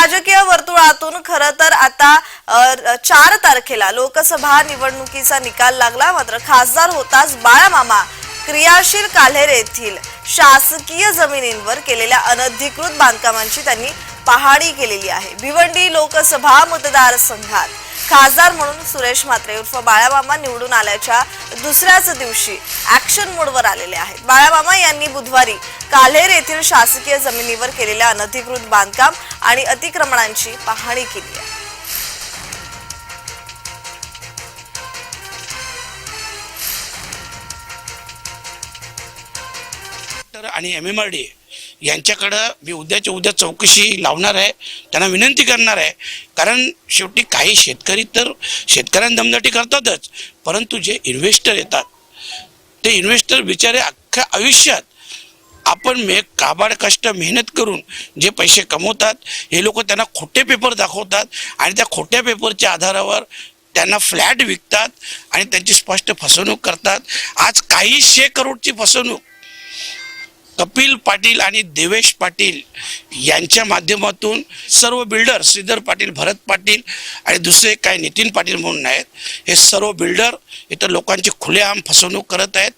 राजकीय वर्तुळातून खरं तर आता चार तारखेला लोकसभा निवडणुकीचा निकाल लागला. मात्र खासदार होताच बाळामामा क्रियाशील काल्हेर येथील शासकीय जमिनींवर केलेल्या अनधिकृत बांधकामांची त्यांनी पाहणी केलेली आहे. भिवंडी लोकसभा मतदारसंघात खासदार म्हणून सुरेश म्हात्रे उर्फ बाळामामा निवडून आल्याच्या दुसऱ्याच दिवशी ऍक्शन मोडवर आलेले आहेत. बाळामामा यांनी बुधवारी काल्हेर येथील शासकीय जमिनीवर केलेल्या अनधिकृत बांधकाम आणि अतिक्रमणांची पाहणी केली आहे. तर आणि एम एम आर डी यांच्याकडं मी उद्याच्या उद्या चौकशी लावणार आहे. त्यांना विनंती करणार आहे. कारण शेवटी काही शेतकरी तर शेतकऱ्यांना दमदाटी करतातच. परंतु जे इन्व्हेस्टर येतात ते इन्व्हेस्टर बिचारे अख्ख्या आयुष्यात आपण मे काबाड कष्ट मेहनत करून जे पैसे कमवतात हे लोक त्यांना खोटे पेपर दाखवतात आणि त्या खोट्या पेपरच्या आधारावर त्यांना फ्लॅट विकतात आणि त्यांची स्पष्ट फसवणूक करतात. आज काहीशे करोडची फसवणूक कपिल पाटील आणि देवेश पाटील यांच्या माध्यमातून सर्व बिल्डर श्रीधर पाटील भरत पाटील आणि दुसरे काय नितीन पाटील म्हणून आहेत हे सर्व बिल्डर इथं लोकांची खुलेआम फसवणूक करत आहेत.